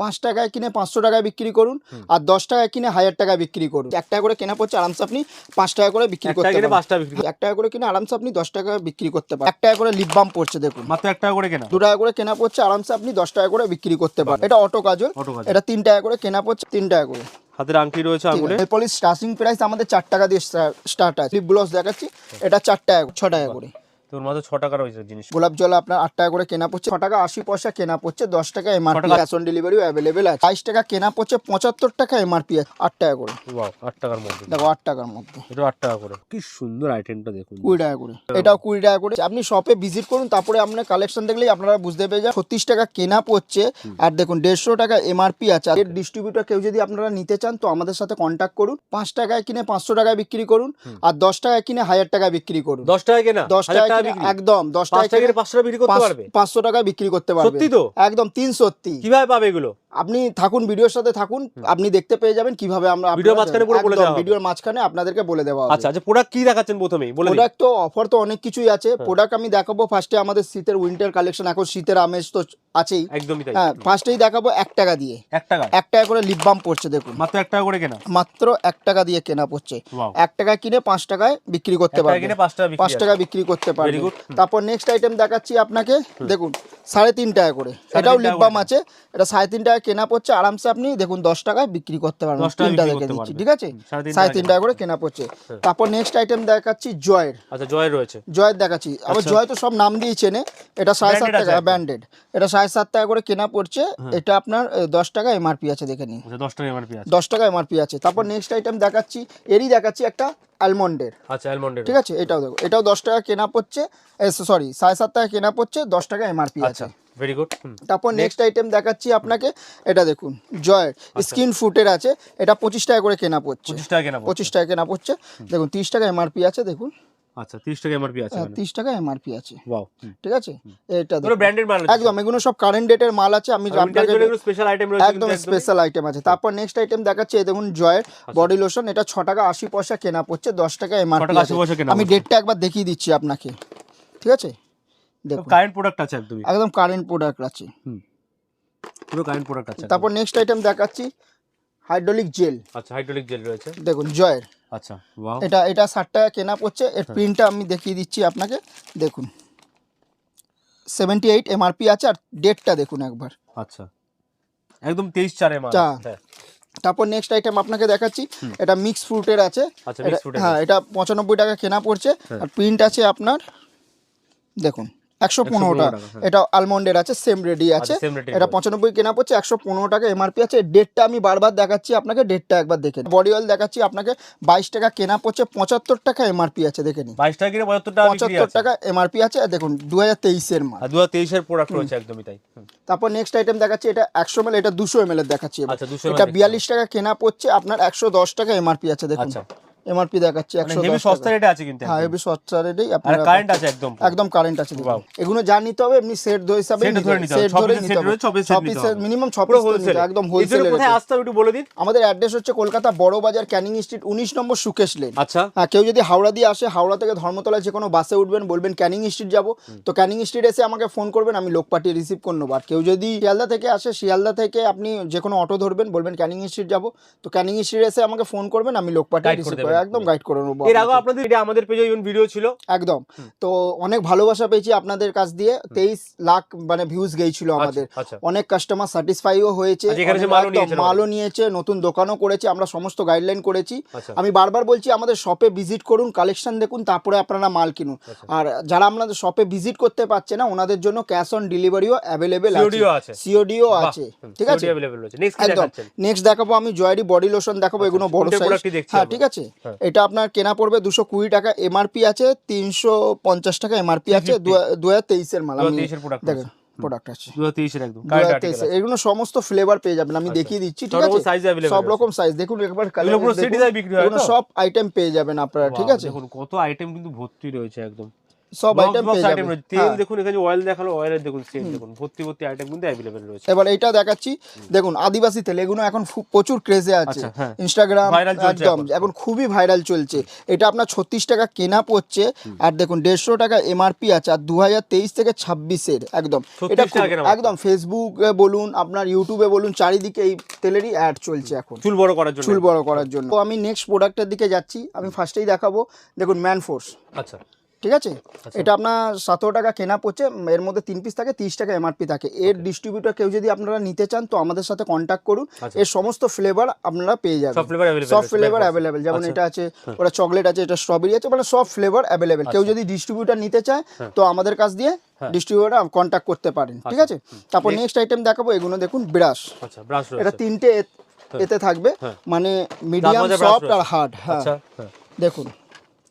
পাঁচ টাকায় কিনে পাঁচশো টাকায় বিক্রি করুন আর দশ টাকায় কিনে হাজার টাকায় বিক্রি করুন। এক টাকা করে কেনা পড়ছে আরামসে আপনি পাঁচ টাকা করে বিক্রি করতে পারেন পাঁচ টাকা বিক্রি এক টাকা করে কিনে আরামসে আপনি দশ টাকা বিক্রি করতে পারেন এক টাকা করে লিপ বাম পড়ছে দেখুন। মাত্র এক টাকা করে কেনা? দু টাকা করে কেনা পড়ছে আরামসে আপনি দশ টাকা করে বিক্রি করতে পারেন এটা অটো কাজল। কাজ এটা তিন টাকা করে কেনা পড়ছে তিন টাকা করে। হাতের আংটি রয়েছে আঙুলে? নেল স্টার্টিং প্রাইস আমাদের চার টাকা দিয়ে স্টার্ট আছে। লিপ গ্লস দেখাচ্ছি এটা চার টাকা ছ টাকা করে। তোর মাত্র ছ টাকা রয়েছে জিনিস। গোলাপ জল আপনার আট টাকা করে কেনা পড়ছে ছ টাকা আশি পয়সা কেনা পড়ছে দশ টাকা এমআরপি ক্যাশ অন ডেলিভারিও অ্যাভেলেবেল আছে। বাইশ টাকা কেনা পড়ছে পঁচাত্তর টাকা এমআরপি আছে আট টাকা করে। আট টাকার মধ্যে। দেখো আট টাকার মধ্যে। এটা আট টাকা করে। কি সুন্দর আইটেমটা দেখুন। কুড়ি টাকা করে। এটাও কুড়ি টাকা করে। আপনি শপে ভিজিট করুন তারপরে আপনার কালেকশন দেখলেই আপনারা বুঝতে পেরে যান ছত্রিশ টাকা কেনা পড়ছে। আর দেখুন দেড়শো টাকা এমআরপি আছে। আর ডিস্ট্রিবিউটর কেউ যদি আপনারা নিতে চান তো আমাদের সাথে কন্ট্যাক্ট করুন। পাঁচ টাকায় কিনে পাঁচশো টাকায় বিক্রি করুন। আর দশ টাকায় কিনে হাজার টাকায় বিক্রি করুন। দশ টাকা কেনা? দশ হাজার টাকা টাকা বিক্রি? একদম দশ পাঁচ টাকা টাকা কিনে টাকা বিক্রি করতে পারবে? পাঁচশো টাকায় বিক্রি করতে পারবে। সত্যি তো? একদম তিন সত্যি। কীভাবে পাবে এগুলো? আপনি থাকুন ভিডিওর সাথে থাকুন আপনি দেখতে পেয়ে যাবেন কীভাবে আমরা ভিডিওর মাঝখানে পুরো বলে দেওয়া ভিডিওর মাঝখানে আপনাদেরকে বলে দেওয়া হবে। আচ্ছা আচ্ছা প্রোডাক্ট কি দেখাচ্ছেন প্রথমেই বলে প্রোডাক্ট তো অফার তো অনেক কিছুই আছে। হ্যাঁ। প্রোডাক্ট আমি দেখাবো ফার্স্টে আমাদের শীতের উইন্টার কালেকশন এখন শীতের আমেজ তো আছেই। একদমই তাই। হ্যাঁ ফার্স্টেই দেখাবো এক টাকা দিয়ে। এক টাকা? এক টাকা করে লিপ বাম পড়ছে দেখুন। মাত্র এক টাকা করে কেনা? মাত্র টাকা দিয়ে কেনা পড়ছে. এক টাকা কিনে পাঁচ টাকায় বিক্রি করতে পারবে। কিনে পাঁচ টাকা বিক্রি পাঁচ টাকা বিক্রি করতে পারবে। তারপর নেক্সট আইটেম দেখাচ্ছি আপনাকে। দেখুন সাড়ে তিন টাকা করে। এটাও তিন লিপ টাকা আছে। এটা সাড়ে তিন টাকা কেনা পড়ছে আরামসে আপনি দেখুন দশ টাকায় বিক্রি করতে পারবেন। তিনটা দেখে দিচ্ছি ঠিক আছে? সাড়ে তিন টাকা করে কেনা পড়ছে তারপর নেক্সট আইটেম দেখাচ্ছি জয়ের। আচ্ছা জয় রয়েছে। জয়ের দেখাচ্ছি। আবার জয় তো সব নাম দিয়ে চেনে। এটা সাড়ে সাত টাকা। ব্যান্ডেড এটা সাড়ে সাত টাকা করে কেনা পড়ছে এটা আপনার দশ টাকা এমআরপি আছে দেখে নিন। আচ্ছা দশ টাকা এমআরপি আছে। দশ টাকা এমআরপি আছে। তারপর নেক্সট আইটেম দেখাচ্ছি। এরই দেখাচ্ছি একটা অ্যালমন্ডের আচ্ছা অ্যালমন্ডের ঠিক আছে? এটাও দেখো। এটাও দশ টাকা কেনা পড়ছে। সরি সাড়ে সাত টাকা কেনা পড়ছে দশ টাকা এমআরপি আছে। আচ্ছা ভেরি গুড তারপর নেক্সট আইটেম দেখাচ্ছি আপনাকে। এটা দেখুন জয়ের স্কিন ফুটের আছে। এটা পঁচিশ টাকা করে কেনা পড়ছে। পঁচিশ টাকা কেনা পড়ছে। পঁচিশ টাকা কেনা পড়ছে। দেখুন তিরিশ টাকা এমআরপি আছে দেখুন। আচ্ছা তিরিশ টাকা এমআরপি আছে এখানে। তিরিশ টাকা এমআরপি আছে। ওয়াও ঠিক আছে? এটা পুরো ব্র্যান্ডেড মাল একদম এগুলো সব কারেন্ট ডেটের মাল আছে। আমি আপনাকে স্পেশাল আইটেম রয়েছে একদম স্পেশাল আইটেম আছে। তারপর নেক্সট আইটেম দেখাচ্ছে এই দেখুন জয়ের। বডি লোশন এটা ছ টাকা আশি পয়সা কেনা পড়ছে দশ টাকা এমআরপি 80 কেনা আমি ডেটটা একবার দেখিয়ে দিচ্ছি আপনাকে। ঠিক আছে? দেখুন। কারেন্ট প্রোডাক্ট আছে একদম কারেন্ট প্রোডাক্ট আছে। পুরো কারেন্ট প্রোডাক্ট আছে তারপর নেক্সট আইটেম দেখাচ্ছি। Hydraulic gel. আচ্ছা হাইড্রোলিক জেল রয়েছে। দেখুন জয়ের। আচ্ছা ওয়াও এটা এটা ষাট টাকা কেনা পড়ছে। এর হ্যাঁ। প্রিন্টটা আমি দেখিয়ে দিচ্ছি আপনাকে। দেখুন। সেভেন্টি এইট এমআরপি আছে আর ডেটটা দেখুন একবার। আচ্ছা। একদম তেইশ চারে চা। হ্যাঁ। তারপর নেক্সট আইটেম আপনাকে দেখাচ্ছি। এটা মিক্স ফ্রুটের আছে। আচ্ছা, হ্যাঁ এটা পঁচানব্বই টাকা কেনা পড়ছে। হ্যাঁ। আর প্রিন্ট আছে আপনার দেখুন। একশো পনেরো টাকা। হ্যাঁ। এটা আলমন্ডের আছে সেম রেডি আছে। আচ্ছা, এর এটা পঁচানব্বই কেনা পড়ছে একশো পনেরো টাকা এমআরপি আছে। ডেটটা আমি বারবার দেখাচ্ছি আপনাকে ডেটটা একবার দেখে বডি অয়েল দেখাচ্ছি আপনাকে বাইশ টাকা কেনা পড়ছে পঁচাত্তর টাকা এমআরপি আছে দেখে নিন। বাইশ টাকা পঁচাত্তর টাকা আছে। এমআরপি আছে দেখুন দু হাজার তেইশের মাল। দু হাজার তেইশের প্রোডাক্ট রয়েছে একদমই তাই। তারপর নেক্সট আইটেম দেখাচ্ছি এটা একশো এম এটা দুশো এম এর দেখাচ্ছি। আচ্ছা, 200 ml এটা বিয়াল্লিশ টাকা কেনা পড়ছে আপনার একশো দশ টাকা এমআরপি আছে দেখুন। আচ্ছা। এমআরপি দেখাচ্ছি মানে হেভি সস্তা রেটে আছে কিন্তু হ্যাঁ। হেভি সস্তা রেটেই আর কারেন্ট আছে একদম একদম কারেন্ট আছে। এগুলো যা নিতে হবে এমনি সেট ধরে হিসাবে Set ধরে নিতে হবে। ছ piece নিতে হবে। মিনিমাম ছ পুরো পিস হোলসেল একদম এই জন্য কোথায় আসতে একটু বলে দিন? আমাদের অ্যাড্রেস হচ্ছে কলকাতা বড় বাজার ক্যানিং স্ট্রিট উনিশ নম্বর সুকেশ লেন আচ্ছা। হ্যাঁ কেউ যদি হাওড়া দিয়ে আসে হাওড়া থেকে ধর্মতলায় যে কোনো বাসে উঠবেন বলবেন ক্যানিং স্ট্রিট যাব। তো ক্যানিং স্ট্রিট এসে আমাকে ফোন করবেন আমি লোক পাঠিয়ে রিসিভ করে নেব। আর কেউ যদি শিয়ালদা থেকে আসে শিয়ালদা থেকে আপনি যে কোনো অটো ধরবেন বলবেন ক্যানিং স্ট্রিট যাব। তো ক্যানিং স্ট্রিট এসে আমাকে ফোন করবেন আমি লোক পাঠিয়ে রিসিভ একদম গাইড করে নেব এর আগে আপনাদের এটা আমাদের পেজে ইভেন ভিডিও ছিল। একদম। তো অনেক ভালোবাসা পেয়েছি আপনাদের কাছ দিয়ে। তেইশ লাখ মানে ভিউজ গেছিল আচ্ছা, আমাদের। আচ্ছা। অনেক কাস্টমার স্যাটিসফাইও হয়েছে আচ্ছা, মালও নিয়েছে নতুন দোকানও আমরা সমস্ত গাইডলাইন করেছি। আমি বারবার বলছি আমাদের শপে ভিজিট করুন কালেকশন দেখুন তারপরে আপনারা মাল কিনুন। আর যারা আপনাদের শপে ভিজিট করতে পারছে না ওনাদের জন্য ক্যাশ অন ডেলিভারিও অ্যাভেলেবেল আছে। সিওডিও আছে। ঠিক আছে? একদম। নেক্সট দেখাবো আমি জয়ারি বডি লোশন দেখাবো এগুলো বড় সাইজ হ্যাঁ ঠিক আছে? এটা আপনার কেনা পড়বে দুশো কুড়ি টাকা এমআরপি আছে তিনশো পঞ্চাশ টাকা এমআরপি আছে দু হাজার তেইশের মাল আমি 2023 এর product দেখেন প্রোডাক্ট আছে। একদম এগুলো সমস্ত ফ্লেভার পেয়ে যাবেন আমি দেখিয়ে দিচ্ছি ঠিক আছে? সব রকম সাইজ দেখুন একবার হয় সব আইটেম পেয়ে যাবেন আপনারা ঠিক আছে? দেখুন কত আইটেম কিন্তু ভর্তি রয়েছে একদম। সব আইটেম পেয়ে যাবেন তেল হ্যাঁ। দেখুন এখানে অয়েল দেখাল অয়েলের দেখুন সেট দেখুন। ভর্তি ভর্তি আইটেম কিন্তু অ্যাভেলেবেল রয়েছে। এবার এটা দেখাচ্ছি। দেখুন আদিবাসী তেল এগুলো এখন প্রচুর ক্রেজে আছে। আচ্ছা, হ্যাঁ। ইনস্টাগ্রাম একদম। এখন। খুবই ভাইরাল চলছে। এটা আপনার ছত্রিশ টাকা কেনা পড়ছে। আর দেখুন দেড়শো টাকা এমআরপি আছে আর দু হাজার তেইশ থেকে ছাব্বিশের একদম। এটা একদম ফেসবুকে বলুন আপনার ইউটিউবে বলুন চারিদিকে এই তেলেরই অ্যাড চলছে এখন। চুল বড় করার জন্য। চুল বড় করার জন্য। তো আমি নেক্সট প্রোডাক্টের দিকে যাচ্ছি। আমি ফার্স্টেই দেখাবো। দেখুন ম্যান ফোর্স আচ্ছা। ঠিক আছে? এটা আপনার সতেরো টাকা কেনা পড়ছে এর মধ্যে তিন পিস থাকে তিরিশ টাকা এমআরপি থাকে। এর ডিস্ট্রিবিউটার কেউ যদি আপনারা নিতে চান তো আমাদের সাথে কন্ট্যাক্ট করুন। আচ্ছা। এর সমস্ত ফ্লেভার আপনারা পেয়ে যাবেন। সব ফ্লেভার অ্যাভেলেবেল যেমন এটা আছে ওটা চকলেট আছে এটা স্ট্রবেরি আছে মানে সব ফ্লেভার অ্যাভেলেবেল কেউ যদি ডিস্ট্রিবিউটার নিতে চায় তো আমাদের কাছ দিয়ে ডিস্ট্রিবিউটার কন্ট্যাক্ট করতে পারেন। ঠিক আছে? তারপর নেক্সট আইটেম দেখাবো এগুলো দেখুন ব্রাশ আচ্ছা এটা তিনটে এতে থাকবে হ্যাঁ। মানে মিডিয়াম সফট আর হার্ড হ্যাঁ। আচ্ছা হ্যাঁ। দেখুন।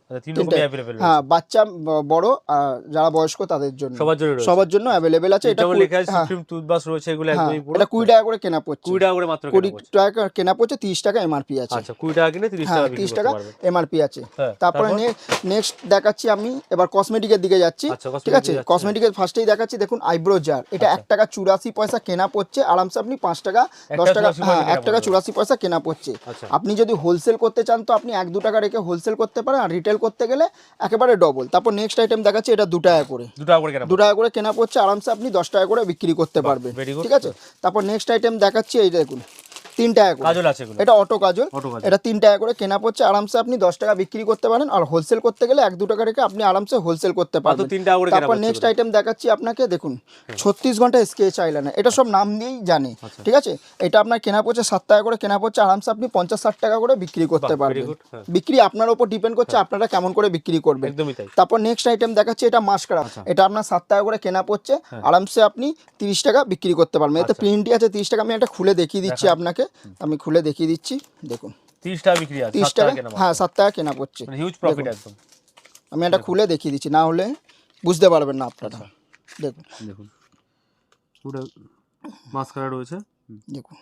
হ্যাঁ বাচ্চা বড় যারা বয়স্ক তাদের জন্য। সবার জন্য সবার জন্য অ্যাভেলেবেল আছে। এটা লেখা আছে হ্যাঁ, সুপ্রিম টুথব্রাশ রয়েছে এগুলো হ্যাঁ, একদমই পুরো। এটা কুড়ি টাকা করে কেনা পড়ছে। কুড়ি টাকা করে মাত্র কুড়ি কেনা পড়ছে। টাকা কেনা পড়ছে তিরিশ টাকা এমআরপি আছে। আচ্ছা কুড়ি টাকা কিনে তিরিশ টাকা এমআরপি আছে। তারপরে নেক্সট দেখাচ্ছি আমি এবার কসমেটিকের দিকে যাচ্ছি। আচ্ছা, ঠিক আছে? কসমেটিকের ফার্স্টেই দেখাচ্ছি দেখুন আইব্রো জার এটা এক টাকা চুরাশি পয়সা কেনা পড়ছে আরামসে আপনি পাঁচ টাকা দশ টাকা টাকা 84 হ্যাঁ পয়সা এক টাকা পড়বে। চুরাশি পয়সা কেনা পড়ছে। আচ্ছা। আপনি যদি হোলসেল করতে চান তো আপনি এক দু টাকা রেখে হোলসেল করতে পারেন আর রিটেল করতে গেলে একেবারে ডবল তারপর নেক্সট আইটেম দেখাচ্ছি এটা দু টাকা করে। দু টাকা করে কেনা দু টাকা করে কেনা পড়ছে আরামসে আপনি দশ টাকা করে বিক্রি করতে পারবেন। ঠিক আছে? তারপর নেক্সট আইটেম দেখাচ্ছি এই দেখুন। তিন টাকা করে। কাজল আছে এটা অটো কাজল। এটা তিন টাকা করে। কেনা পড়ছে আরামসে আপনি দশ টাকা বিক্রি করতে পারেন আর হোলসেল করতে গেলে এক দু টাকা রেখে আপনি আরামসে হোলসেল করতে পারবেন। কেনা তারপর নেক্সট আইটেম দেখাচ্ছি আপনাকে দেখুন ছত্রিশ ঘণ্টা স্কেচ আইলাইনার এটা সব নাম দিয়েই জানে আচ্ছা। ঠিক আছে? এটা আপনার কেনা পড়ছে সাত টাকা করে কেনা পড়ছে আরামসে আপনি পঞ্চাশ ষাট টাকা করে বিক্রি করতে পারবেন। হ্যাঁ। বিক্রি আপনার উপর ডিপেন্ড করছে আপনারা কেমন করে বিক্রি করবেন। তারপর নেক্সট আইটেম দেখাচ্ছি এটা মাস্কারা আচ্ছা। এটা আপনার সাত টাকা করে কেনা পড়ছে হ্যাঁ। আরামসে আপনি তিরিশ টাকা বিক্রি করতে পারবেন। এতে প্রিন্টই আছে তিরিশ টাকা আমি একটা খুলে দেখিয়ে দিচ্ছি আপনাকে। আমি খুলে দেখিয়ে দিচ্ছি দেখুন। তিরিশ টাকা বিক্রি তিরিশ টাকা টাকা? হ্যাঁ সাত টাকা কেনা পড়ছে। মানে হিউজ প্রফিট একদম। আমি একটা খুলে দেখিয়ে দিচ্ছি না হলে বুঝতে পারবেন না আপনারা। আচ্ছা। দেখুন। দেখুন। পুরো মাস্কারা রয়েছে। দেখুন।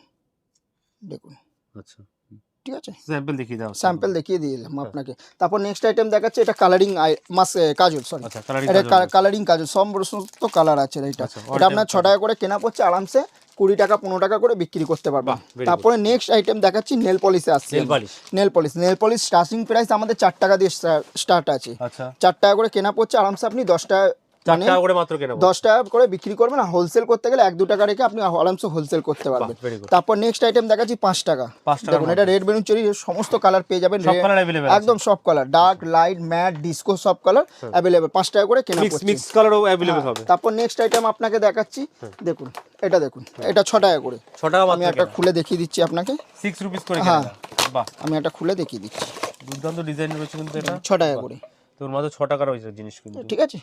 দেখুন। আচ্ছা। ঠিক আছে? স্যাম্পল দেখিয়ে দাও। স্যাম্পল দেখিয়ে দিলাম আপনাকে। তারপর নেক্সট আইটেম দেখাচ্ছে এটা কালারিং মাস কাজল সরি আচ্ছা এটা কালারিং কাজল সমস্ত কালার আছে এটা। এটা আপনার ছ টাকা করে কেনা পড়ছে আরামসে কুড়ি টাকা পনেরো টাকা করে বিক্রি করতে good. তারপরে নেক্সট আইটেম দেখাচ্ছি নেল পলিশে আসছে nail polish nail polish starting price আমাদের চার টাকা দিয়ে স্টার্ট আছে। আচ্ছা। চার টাকা করে কেনা পড়ছে আরামসে আপনি দশ টাকা চার মানে টাকা করে মাত্র কেনা দশ টাকা করে বিক্রি করবেন আর হোলসেল করতে গেলে এক দু টাকা রেখে আপনি আরামসে হোলসেল করতে পারবেন। তারপর নেক্সট আইটেম দেখাচ্ছি পাঁচ টাকা। পাঁচ টাকার দেখুন এটা রেড বেলুন চেরি সমস্ত কালার পেয়ে যাবেন। একদম সব colour dark light matte disco সব কালার অ্যাভেলেবেল পাঁচ টাকা করে কেনা মিক্স কালারও অ্যাভেলেবেল হবে। তারপর নেক্সট আইটেম আপনাকে দেখাচ্ছি। দেখুন এটা দেখুন এটা ছ টাকা করে। ছ টাকা আমি একটা খুলে দেখিয়ে দিচ্ছি আপনাকে। সিক্স রুপিস করে হ্যাঁ। বাহ। আমি একটা খুলে দেখিয়ে দিচ্ছি। দুর্দান্ত ডিজাইন রয়েছে কিন্তু এটা। ছ টাকা করে। তোর মাত্র ছ টাকা রয়েছে জিনিস কিন্তু। ঠিক আছে?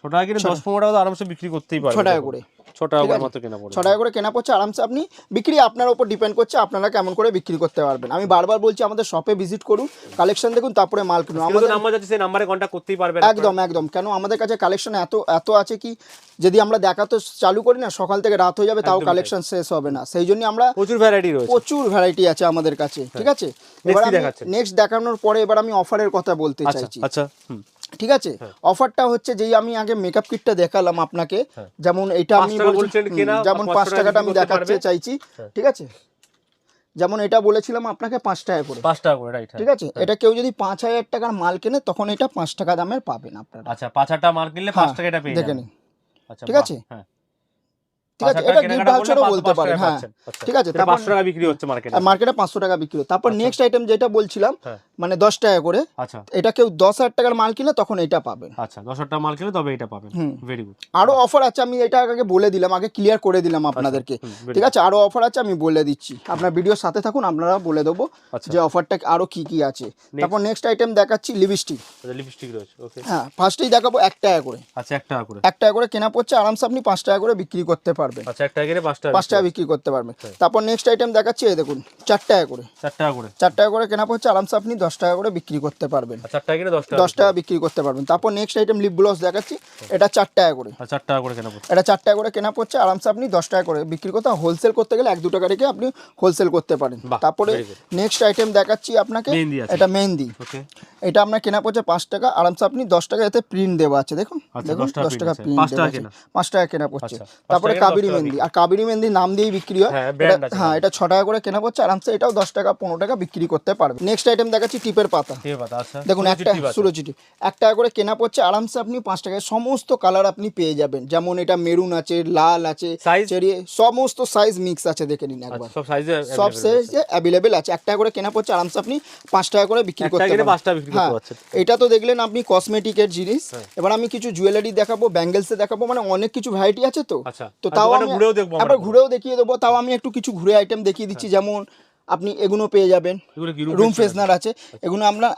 ছ টাকা কিনে দশ পনেরো টাকা আরামসে বিক্রি করতেই পারবে ছ টাকা করে। ছ টাকা করে মাত্র কেনা পড়বে ছ টাকা করে কেনা পড়ছে আরামসে আপনি বিক্রি আপনার উপর ডিপেন্ড করছে আপনারা কেমন করে বিক্রি করতে পারবেন। আমি বারবার বলছি আমাদের শপে ভিজিট করুন কালেকশন দেখুন তারপরে মাল কিনুন। আমাদের আমাদের নাম্বার যাচ্ছে সেই নাম্বারে কন্ট্যাক্ট করতেই পারবেন একদম একদম। কেন আমাদের কাছে কালেকশন এত এত আছে কি যদি আমরা দেখাতে চালু করি না সকাল থেকে রাত হয়ে যাবে তাও কালেকশন শেষ হবে না। সেই জন্য আমরা প্রচুর ভ্যারাইটি রয়েছে। প্রচুর ভ্যারাইটি আছে আমাদের কাছে ঠিক আছে? এবার নেক্সট দেখানোর পরে এবার আমি অফারের কথা বলতে আচ্ছা চাইছি। আচ্ছা ঠিক আছে? অফারটা হচ্ছে যেই আমি আগে মেকআপ কিটটা দেখালাম আপনাকে হ্যাঁ। যেমন এটা আমি যেমন পাঁচ টাকাটা আমি দেখাতে চাইছি হ্যাঁ। ঠিক আছে? যেমন এটা বলেছিলাম আপনাকে পাঁচ টাকা করে। পাঁচ টাকা করে রাইট ঠিক আছে? এটা কেউ যদি পাঁচ হাজার টাকার মাল কেনে তখন এটা পাঁচ টাকা দামের পাবেন আপনারা। আচ্ছা পাঁচ হাজার টাকা মাল কিনলে পাঁচ হ্যাঁ, টাকা এটা পেয়ে দেখে নিন। আচ্ছা ঠিক আছে? হ্যাঁ। ঠিক আছে এটা গিফট ভাউচারও বলতে পারেন হ্যাঁ। আচ্ছা। ঠিক আছে তারপর পাঁচশো টাকা বিক্রি হচ্ছে মার্কেটে মার্কেটে পাঁচশো টাকা বিক্রি তারপর নেক্সট আইটেম যেটা বলছিলাম হ্যাঁ। মানে দশ টাকা করে আচ্ছা। এটা কেউ দশ হাজার টাকার মাল কিনলে তখন এটা পাবেন। আচ্ছা দশ হাজার টাকা মাল কিনলে তবে এটা পাবেন। ভেরি গুড আরও অফার আছে আমি এটা আগে বলে দিলাম আগে ক্লিয়ার করে দিলাম আপনাদেরকে। ঠিক আছে আরও অফার আছে আমি বলে দিচ্ছি। আপনার ভিডিওর সাথে থাকুন আপনারা বলে দেবো আচ্ছা। যে অফারটা আরও কি কি আছে। তারপর নেক্সট আইটেম দেখাচ্ছি লিপস্টিক আচ্ছা লিপস্টিক রয়েছে ওকে হ্যাঁ ফার্স্টেই দেখাবো এক টাকা করে। আচ্ছা এক টাকা করে। এক টাকা করে কেনা পড়ছে আরামসে আপনি পাঁচ টাকা করে বিক্রি করতে পারবেন আচ্ছা এক টাকা টাকা বিক্রি করতে পারবেন তারপর নেক্সট আইটেম দেখাচ্ছি এই দেখুন চার টাকা করে। চার টাকা করে। চার টাকা করে কেনা পড়ছে আরামসে আপনি দশ টাকা করে বিক্রি করতে পারবেন। আর চার টাকা কিনে দশ টাকা দশ টাকা বিক্রি করতে পারবেন। তারপর নেক্সট আইটেম লিপ গ্লস দেখাচ্ছি এটা চার টাকা করে। চার টাকা করে কেনা পড়ছে এটা চার টাকা করে কেনা পড়ছে আরামসে আপনি দশ টাকা করে বিক্রি করতে হোলসেল করতে গেলে এক দু টাকা রেখে আপনি হোলসেল করতে পারেন। তারপরে নেক্সট আইটেম দেখাচ্ছি আপনাকে এটা মেহেন্দি। ওকে এটা আপনার কেনা পড়ছে পাঁচ টাকা আরামসে আপনি দশ টাকা এতে প্রিন্ট দেওয়া আছে দেখুন। আচ্ছা, দেখুন 10 টাকা দশ টাকা আছে। প্রিন্ট পাঁচ দেওয়া টাকা আছে। কেনা। পাঁচ টাকা কেনা পড়ছে আচ্ছা, তারপরে কাবেরি মেহেন্দি। আর কাবেরি মেহেন্দি নাম দিয়েই বিক্রি হয়। হ্যাঁ, এটা- আছে। হ্যাঁ ছ টাকা করে কেনা পড়ছে। আরামসে এটাও দশ টাকা পনেরো টাকা বিক্রি করতে পারবে। নেক্সট আইটেম দেখাচ্ছি টিপের পাতা। আচ্ছা। দেখুন একটা। সুরচিটি এক টাকা করে কেনা পড়ছে আরামসে আপনি পাঁচ টাকায় সমস্ত কালার আপনি পেয়ে যাবেন। যেমন এটা মেরুন আছে লাল আছে? চেরি সমস্ত সাইজ মিক্স আছে দেখে নিন আচ্ছা, একবার। সব সাইজে সব সাইজে অ্যাভেলেবেল আছে। এক টাকা করে কেনা পড়ছে আরামসে আপনি পাঁচ টাকা করে বিক্রি করতে পারবেন। হ্যাঁ এটা তো দেখলেন আপনি কসমেটিকের জিনিস। এবার আমি কিছু জুয়েলারি দেখাবো ব্যাঙ্গেলসে দেখাবো মানে অনেক কিছু ভ্যারাইটি আছে তো। আচ্ছা, তো আর তাও ঘুরেও দেখব আমরা ঘুরেও দেখিয়ে দেবো তাও আমি একটু কিছু ঘুরে আইটেম দেখিয়ে দিচ্ছি যেমন আপনি এগুলো পেয়ে যাবেন। রুম ফ্রেশনার আছে। এগুলো আমরা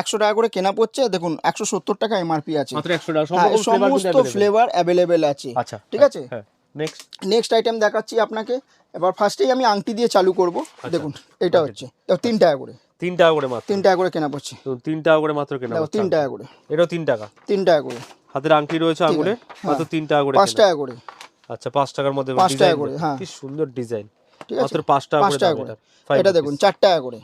একশো টাকা করে কেনা পড়ছে দেখুন একশো সত্তর টাকা এমআরপি আছে। হ্যাঁ, সমস্ত ফ্লেভার অ্যাভেলেবেল আছে। আচ্ছা ঠিক আছে? হ্যাঁ নেক্সট নেক্সট আইটেম দেখাচ্ছি আপনাকে। এবার ফার্স্টেই আমি আংটি দিয়ে চালু করব। আচ্ছা। দেখুন এটা হচ্ছে। তিন টাকা করে। তিন টাকা করে মাত্র। তিন টাকা করে কেনা পড়ছে। তিন টাকা করে মাত্র কেনা তিন টাকা করে। এটাও তিন টাকা। তিন টাকা করে। হাতের আংটি রয়েছে আঙুলে মাত্র তিন টাকা করে পাঁচ টাকা করে। আচ্ছা পাঁচ টাকার মধ্যে পাঁচ টাকা করে, হ্যাঁ। কি সুন্দর ডিজাইন ঠিক আছে। মাত্র পাঁচ টাকা পাঁচ টাকা করে। এটা। দেখুন চার টাকা করে।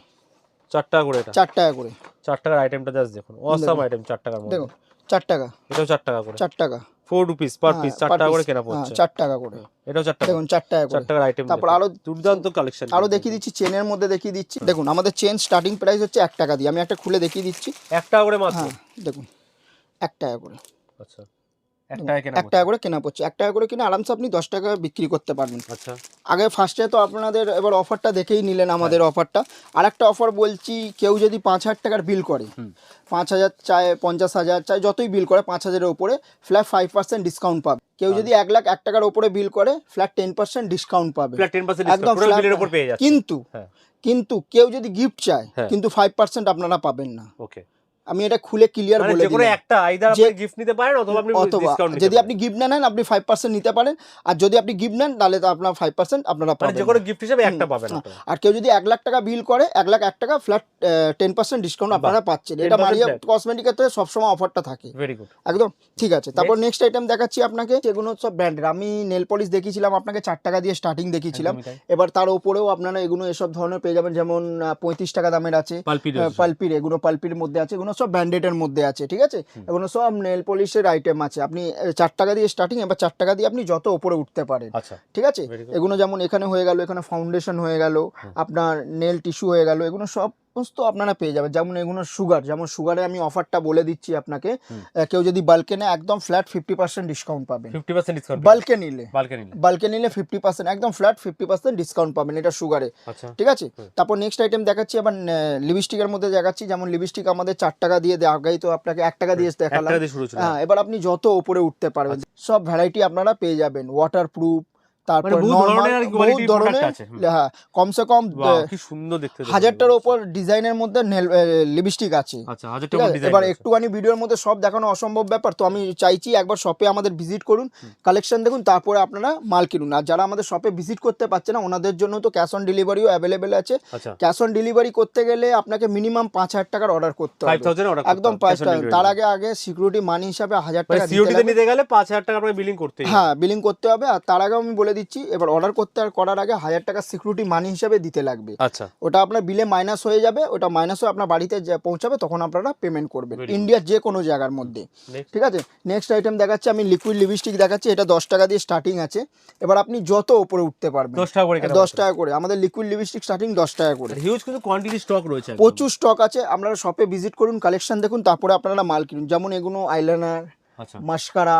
চার টাকা করে এটা? চার টাকা করে। চার টাকার আইটেমটা জাস্ট দেখুন। অসাম আইটেম চার টাকার মধ্যে। দেখুন চার টাকা। এটাও চার টাকা করে। চার টাকা। ফোর রুপিস পার পিস চার টাকা করে কেনা হ্যাঁ, পড়ছে চার টাকা করে। এটাও চার টাকা। দেখুন চার টাকা করে। টাকার আইটেম তারপর আরো- দুর্দান্ত কালেকশন আরও দেখিয়ে দিচ্ছি চেনের মধ্যে দেখিয়ে দিচ্ছি। দেখুন আমাদের চেন স্টার্টিং প্রাইস হচ্ছে এক টাকা দিয়ে। আমি একটা খুলে দেখিয়ে দিচ্ছি। এক টাকা করে মাত্র? হ্যাঁ দেখুন এক টাকা করে। আচ্ছা। এক টাকা করে কেনা পড়ছে। এক টাকা করে কিনে আরামসে আপনি দশ টাকা বিক্রি করতে পারবেন। আচ্ছা। আগে ফার্স্টে তো আপনাদের এবার অফারটা দেখেই নিলেন আমাদের অফারটা আর একটা অফার বলছি কেউ যদি পাঁচ হাজার টাকার বিল করে পাঁচ হাজার চায় পঞ্চাশ হাজার চায় যতই বিল করে পাঁচ হাজারের উপরে ফ্ল্যাট ফাইভ পার্সেন্ট ডিসকাউন্ট পাবে। কেউ যদি এক লাখ এক টাকার উপরে বিল করে ফ্ল্যাট টেন পার্সেন্ট ডিসকাউন্ট পাবে। একদম ডিসকাউন্ট flat- বিলের উপর পেয়ে যাচ্ছে কিন্তু হ্যাঁ। কিন্তু কেউ যদি গিফট চায় হ্যাঁ। কিন্তু ফাইভ পার্সেন্ট আপনারা পাবেন না। ওকে আমি এটা খুলে ক্লিয়ার মানে বলে দিলাম। একটা আইদার আপনি গিফট নিতে পারেন অথবা আপনি ডিসকাউন্ট যদি আপনি গিফট না নেন আপনি ফাইভ পার্সেন্ট নিতে পারেন। আর যদি আপনি গিফট নেন তাহলে তো আপনার ফাইভ পার্সেন্ট আপনারা মানে পাবেন। যে কোনো গিফট হিসেবে একটা পাবেন হ্যাঁ, আর কেউ যদি এক লাখ টাকা বিল করে এক লাখ এক টাকা ফ্ল্যাট টেন পার্সেন্ট ডিসকাউন্ট আপনারা পাচ্ছেন। এটা মারিয়া সবসময় অফারটা থাকে। ভেরি গুড একদম ঠিক আছে। তারপর নেক্সট আইটেম দেখাচ্ছি আপনাকে। এগুলো সব ব্র্যান্ডের আমি নেল পলিশ দেখিয়েছিলাম আপনাকে চার টাকা দিয়ে স্টার্টিং দেখিয়েছিলাম। এবার তার উপরেও আপনারা এগুলো এসব ধরনের পেয়ে যাবেন। যেমন পঁয়ত্রিশ টাকা দামের আছে। পালপি পালপির এগুলো পালপির মধ্যে আছে। এগুলো সব ব্র্যান্ডেডের মধ্যে আছে ঠিক আছে? এগুলো সব নেল পলিশের আইটেম আছে। আপনি চার টাকা দিয়ে স্টার্টিং এবার চার টাকা দিয়ে আপনি যত উপরে উঠতে পারেন আচ্ছা। ঠিক আছে? এগুলো যেমন এখানে হয়ে গেল এখানে ফাউন্ডেশন হয়ে গেল আপনার নেল টিস্যু হয়ে গেল এগুলো সব সমস্ত আপনারা পেয়ে যাবেন। যেমন এগুলো সুগার যেমন সুগারে আমি অফারটা বলে দিচ্ছি আপনাকে। কেউ যদি বাল্কে নেয় একদম ফ্ল্যাট ফিফটি পার্সেন্ট ডিসকাউন্ট পাবেন। ফিফটি পার্সেন্ট ডিসকাউন্ট বাল্কে নিলে। বালকে নিলে। বাল্কে নিলে ফিফটি পার্সেন্ট একদম ফ্ল্যাট ফিফটি পার্সেন্ট ডিসকাউন্ট পাবেন এটা সুগারে আচ্ছা। ঠিক আছে? তারপর নেক্সট আইটেম দেখাচ্ছি আবার লিপস্টিকের মধ্যে দেখাচ্ছি। যেমন লিপস্টিক আমাদের চার টাকা দিয়ে আগেই তো আপনাকে এক টাকা দিয়ে দেখালাম। হ্যাঁ এবার আপনি যত উপরে উঠতে পারবেন সব ভ্যারাইটি আপনারা পেয়ে যাবেন। ওয়াটার প্রুফ তারপর মানে বহু ধরনের। হ্যাঁ কমসে কম সুন্দর দেখতে হাজারটার ওপর ডিজাইনের মধ্যে লিপস্টিক আছে। আচ্ছা এবার একটুখানি ভিডিওর মধ্যে সব দেখানো অসম্ভব ব্যাপার তো আমি চাইছি একবার শপে আমাদের ভিজিট করুন কালেকশন দেখুন তারপরে আপনারা মাল কিনুন। আর যারা আমাদের শপে ভিজিট করতে পারছে না ওনাদের জন্য তো ক্যাশ অন ডেলিভারিও অ্যাভেলেবেল আছে। ক্যাশ অন ডেলিভারি করতে গেলে আপনাকে মিনিমাম পাঁচ হাজার টাকার অর্ডার করতে হবে। একদম পাঁচ টাকা তার আগে আগে সিকিউরিটি মানি হিসাবে হাজার মানে টাকা দিতে সিওটিতে লাগবে। নিতে গেলে পাঁচ হাজার টাকা বিলিং করতে হ্যাঁ বিলিং করতে হবে আর তার আগে আমি বলে দিচ্ছি এবার অর্ডার করতে আর করার আগে হাজার টাকা সিকিউরিটি মানি হিসাবে দিতে লাগবে। আচ্ছা। ওটা আপনার বিলে মাইনাস হয়ে যাবে ওটা মাইনাস হয়ে আপনার বাড়িতে পৌঁছাবে তখন আপনারা পেমেন্ট করবেন। ইন্ডিয়ার যে কোনো জায়গার মধ্যে। ঠিক আছে? নেক্সট আইটেম দেখাচ্ছি আমি লিকুইড লিপস্টিক দেখাচ্ছি এটা দশ টাকা দিয়ে স্টার্টিং আছে। এবার আপনি যত উপরে উঠতে পারবেন। দশ টাকা করে দশ টাকা করে। আমাদের লিকুইড লিপস্টিক স্টার্টিং দশ টাকা করে। হিউজ কিন্তু কোয়ান্টিটি স্টক রয়েছে প্রচুর স্টক আছে আপনারা শপে ভিজিট করুন কালেকশন দেখুন তারপরে আপনারা মাল কিনুন। যেমন এগুলো আইলাইনার মাস্কারা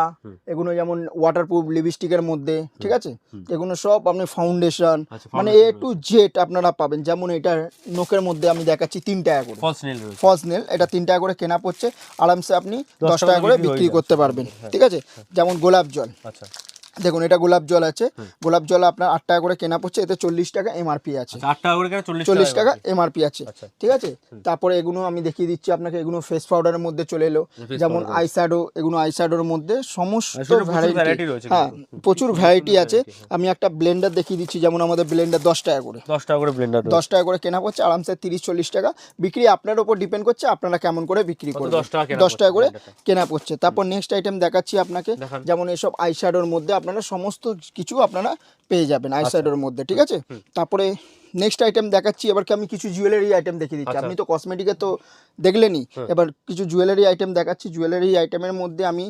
এগুলো যেমন ওয়াটারপ্রুফ লিপস্টিকের মধ্যে ঠিক আছে? এগুলো সব আপনি ফাউন্ডেশন আচ্ছা, মানে এ টু জেড আপনারা পাবেন। যেমন এটা নোকের মধ্যে আমি দেখাচ্ছি তিন টাকা করে। ফলস নেল এটা তিন টাকা করে কেনা পড়ছে আরামসে আপনি দশ টাকা করে বিক্রি হয়ে। করতে পারবেন ঠিক আছে? যেমন গোলাপ জল। আচ্ছা। দেখুন এটা গোলাপ জল আছে। গোলাপ জল আপনার আট টাকা করে কেনা পড়ছে এতে চল্লিশ টাকা এমআরপি আছে। আচ্ছা আট টাকা করে চল্লিশ টাকা এমআরপি আছে আচ্ছা। ঠিক আছে? তারপরে এগুলো আমি দেখিয়ে দিচ্ছি আপনাকে এগুলো ফেস পাউডারের মধ্যে চলে এলো। যেমন আইশ্যাডো এগুলো আইশ্যাডোর মধ্যে সমস্ত ভ্যারাইটি হ্যাঁ প্রচুর ভ্যারাইটি আছে। আমি একটা ব্লেন্ডার দেখিয়ে দিচ্ছি যেমন আমাদের ব্লেন্ডার দশ টাকা করে। দশ টাকা করে ব্লেন্ডার দশ টাকা করে কেনা পড়ছে আরামসে তিরিশ চল্লিশ টাকা। বিক্রি আপনার উপর ডিপেন্ড করছে আপনারা কেমন করে বিক্রি করবেন। 10 টাকা দশ টাকা করে কেনা পড়ছে। তারপর নেক্সট আইটেম দেখাচ্ছি আপনাকে যেমন এসব আইশ্যাডোর মধ্যে আপনারা সমস্ত কিছু আপনারা পেয়ে যাবেন আইসাইডের মধ্যে ঠিক আছে? তারপরে নেক্সট আইটেম দেখাচ্ছি এবার কি আমি কিছু জুয়েলারি আইটেম দেখিয়ে দিচ্ছি। আচ্ছা। আপনি তো কসমেটিকে তো দেখলেনি এবার কিছু জুয়েলারি আইটেম দেখাচ্ছি। জুয়েলারি আইটেমের মধ্যে আমি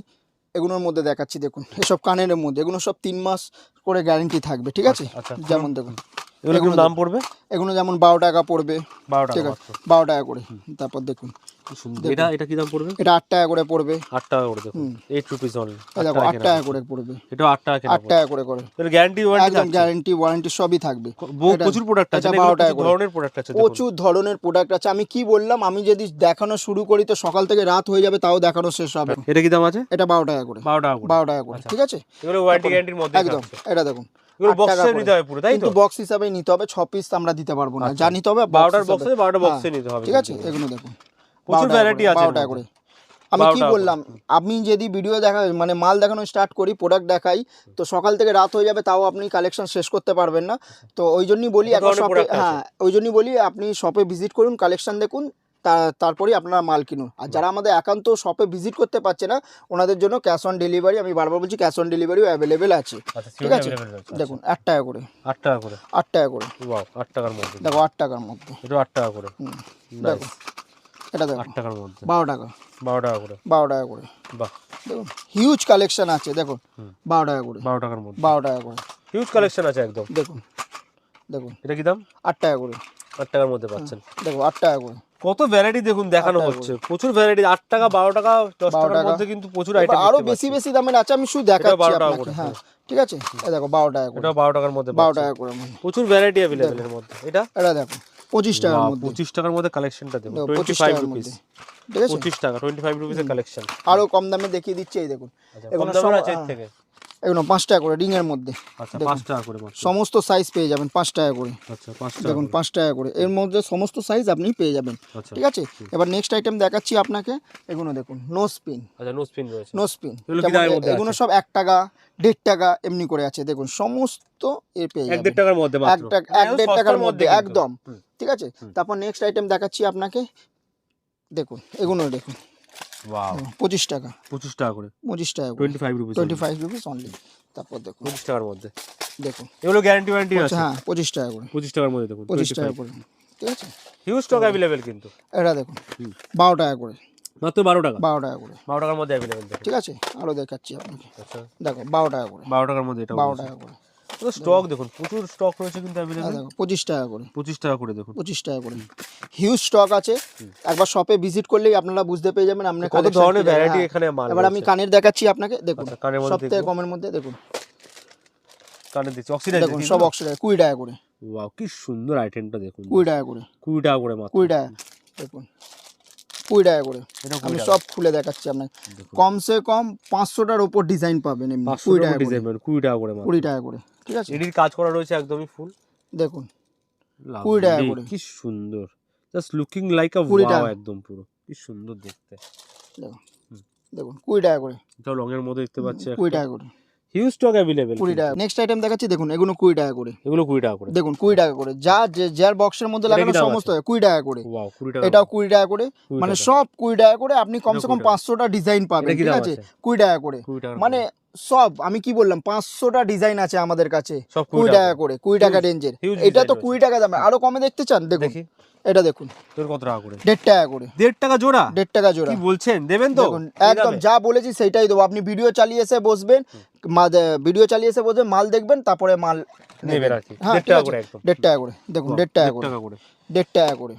এগুলোর মধ্যে দেখাচ্ছি দেখুন। এসব কানের মধ্যে এগুলো সব তিন মাস করে গ্যারেন্টি থাকবে ঠিক আছে? আচ্ছা, যেমন দেখুন। এগুলো এগুলো দাম পড়বে? এগুলো যেমন বারো টাকা পড়বে। বারো টাকা বারো করে। তারপর দেখুন। এটা এটা কি দাম পড়বে? এটা আট টাকা করে পড়বে। আট টাকা করে দেখুন। এইট রুপিস অনলি দেখো আট টাকা করে পড়বে। এটা আট টাকা আট টাকা করে করে। গ্যারান্টি ওয়ারেন্টি একদম গ্যারেন্টি ওয়ারেন্টি সবই থাকবে। প্রচুর প্রোডাক্ট আছে এটা না, এগুলো বারো টাকা ধরনের প্রোডাক্ট আছে প্রচুর ধরনের প্রোডাক্ট আছে। আমি কি বললাম? আমি যদি দেখানো শুরু করি তো সকাল থেকে রাত হয়ে যাবে তাও দেখানো শেষ হবে এটা কি দাম আছে? এটা বারো টাকা করে। বারো টাকা করে। বারো টাকা করে। ঠিক আছে? ওয়ারেন্টি গ্যারান্টির মধ্যে একদম। এটা দেখুন। এগুলো আট বক্স নিতে হবে পুরো তাই কিন্তু বক্স হিসাবে নিতে হবে ছ পিস আমরা দিতে পারব না। যা নিতে হবে box বারোটার হিসাবে। বক্সে বারোটা হ্যাঁ, বক্সে নিতে হবে ঠিক আছে এগুলো দেখুন। প্রচুর ভ্যারাইটি আছে 12 করে। আমি কি বললাম আমি যদি ভিডিও দেখা মানে মাল দেখানো স্টার্ট করি প্রোডাক্ট দেখাই তো সকাল থেকে রাত হয়ে যাবে তাও আপনি কালেকশন শেষ করতে পারবেন না। তো ওই জন্যই বলি একবার শপে হ্যাঁ ওই জন্যই বলি আপনি শপে ভিজিট করুন কালেকশন দেখুন তারপরেই আপনারা মাল কিনুন। আর যারা আমাদের একান্ত শপে ভিজিট করতে পারছে না ওনাদের জন্য ক্যাশ অন ডেলিভারি আমি বারবার বলছি ক্যাশ অন ডেলিভারিও অ্যাভেলেবেল আছে। আচ্ছা ঠিক আছে? দেখুন আট টাকা করে। আট টাকা করে? আট টাকা করে। আট টাকার মধ্যে। দেখো আট টাকার মধ্যে। এটা আট টাকা করে? দেখো এটা দেখো। আট টাকার মধ্যে। বারো টাকা। বারো টাকা করে? বারো টাকা করে। বাহ। দেখুন হিউজ কালেকশন আছে দেখুন। বারো টাকা করে। বারো টাকার মধ্যে। বারো টাকা করে। হিউজ কালেকশন আছে একদম। দেখুন দেখুন। এটা কি দাম? আট টাকা করে। আট টাকার মধ্যে পাচ্ছেন। দেখো আট টাকা করে। কত ভ্যারাইটি দেখুন দেখানো হচ্ছে। প্রচুর ভ্যারাইটি আট টাকা বারো টাকা দশ টাকার টাকা। মধ্যে কিন্তু প্রচুর আইটেম আরও বেশি বেশি দামের আছে আমি শুধু দেখাচ্ছি বারো টাকা আপনাকে। করে, হ্যাঁ ঠিক আছে? এই দেখো বারো টাকা করে। এটা বারো টাকার মধ্যে বারো টাকা করে। প্রচুর ভ্যারাইটি অ্যাভেলেবেল এর মধ্যে। এটা? এটা দেখো পঁচিশ টাকার মধ্যে। পঁচিশ টাকার মধ্যে কালেকশনটা দেখো, টোয়েন্টি ফাইভ রুপিস মধ্যে। ঠিক আছে পঁচিশ টাকা টোয়েন্টি ফাইভ রুপিসের কালেকশন আরও কম দামে দেখিয়ে দিচ্ছি এই দেখুন। আচ্ছা কম দামের আছে এর। থেকে? এগুলো পাঁচ টাকা করে রিং এর মধ্যে। আচ্ছা পাঁচ টাকা সমস্ত সাইজ পেয়ে যাবেন পাঁচ টাকা করে। আচ্ছা পাঁচ টাকা দেখুন পাঁচ টাকা করে। এর মধ্যে সমস্ত সাইজ আপনি পেয়ে যাবেন আচ্ছা ঠিক আছে? এবার নেক্সট আইটেম দেখাচ্ছি আপনাকে। এগুলো দেখুন নো স্পিন আচ্ছা নো স্পিন রয়েছে। নো স্পিন এগুলো মধ্যে এগুলো সব এক টাকা দেড় টাকা এমনি করে আছে। দেখুন সমস্ত এর পেয়ে এক দেড় টাকার মধ্যে এক টাকা এক একদম দেড় টাকার মধ্যে একদম ঠিক আছে? তারপর নেক্সট আইটেম দেখাচ্ছি আপনাকে। দেখুন এগুলো দেখুন। পঁচিশ টাকা। পঁচিশ টাকা করে? পঁচিশ টাকা twenty five rupees twenty five rupees only তারপর দেখুন পঁচিশ টাকার মধ্যে। দেখুন এগুলো গ্যারান্টি ওয়ারেন্টি আছে? হ্যাঁ পঁচিশ টাকা করে। পঁচিশ টাকার মধ্যে দেখুন পঁচিশ টাকা করে। ঠিক আছে? হিউজ স্টক অ্যাভেলেবেল কিন্তু। এটা দেখুন বারো টাকা করে। মাত্র বারো টাকা? বারো টাকা করে। বারো টাকার মধ্যে অ্যাভেলেবেল ঠিক আছে? আরও দেখাচ্ছি আপনাকে। আচ্ছা। দেখো বারো টাকা করে। বারো টাকার মধ্যে এটা বারো টাকা করে। স্টক দেখুন প্রচুর স্টক রয়েছে কিন্তু আর পঁচিশ টাকা করে। পঁচিশ টাকা করে দেখুন। পঁচিশ টাকা করে। হিউজ স্টক আছে। একবার শপে ভিজিট করলেই আপনারা বুঝতে পেয়ে যাবেন আপনার কত ধরনের ভ্যারাইটি হ্যাঁ। এখানে মাল এবার আমি কানের দেখাচ্ছি আপনাকে দেখুন। আচ্ছা, কানের মধ্যে সব থেকে কমের মধ্যে দেখুন। কানে দিচ্ছি অক্সিডেন্ট দেখুন সব অক্সিডেন্ট কুড়ি টাকা করে। ওয়াও কি সুন্দর আইটেমটা দেখুন। কুড়ি টাকা করে। কুড়ি টাকা করে মাত্র। কুড়ি টাকা দেখুন। কুড়ি টাকা করে। আমি সব খুলে দেখাচ্ছি আপনাকে। কমসে কম পাঁচশোটার ওপর ডিজাইন পাবেন এমনি কুড়ি টাকা কুড়ি টাকা করে কুড়ি টাকা করে। ঠিক আছে এডির কাজ করা রয়েছে একদমই ফুল দেখুন কুড়ি টাকা করে। কি সুন্দর just looking like a wow একদম পুরো কি সুন্দর দেখতে দেখুন দেখুন কুড়ি টাকা করে এটা লং এর মধ্যে দেখতে পাচ্ছি কুড়ি টাকা করে হিউজ স্টক অ্যাভেলেবেল কুড়ি টাকা নেক্সট আইটেম দেখাচ্ছি দেখুন এগুলো কুড়ি টাকা করে এগুলো কুড়ি টাকা করে দেখুন কুড়ি টাকা করে যা যে যার বক্সের মধ্যে লাগানো সমস্ত কুড়ি টাকা করে ওয়াও কুড়ি টাকা এটাও কুড়ি টাকা করে মানে সব কুড়ি টাকা করে আপনি কমসে কম। পাঁচশোটা ডিজাইন পাবেন ঠিক আছে আছে? কুড়ি টাকা করে মানে সব আমি কি বললাম পাঁচশোটা ডিজাইন আছে আমাদের কাছে। কুড়ি টাকা করে কুড়ি টাকা রেঞ্জের এটা তো কুড়ি টাকা দামে আরও কমে দেখতে চান? দেখুন। এটা দেখুন। কত টাকা করে? দেড় টাকা করে। দেড় টাকা জোড়া? দেড় টাকা জোড়া। কি বলছেন? দেবেন তো? একদম যা বলেছি সেটাই দেবো। আপনি ভিডিও চালিয়ে এসে বসবেন ভিডিও চালিয়ে এসে বসবেন মাল দেখবেন তারপরে মাল নেবেন হ্যাঁ দেড় টাকা করে দেড় টাকা করে। দেখুন দেড় টাকা করে। দেড় টাকা করে।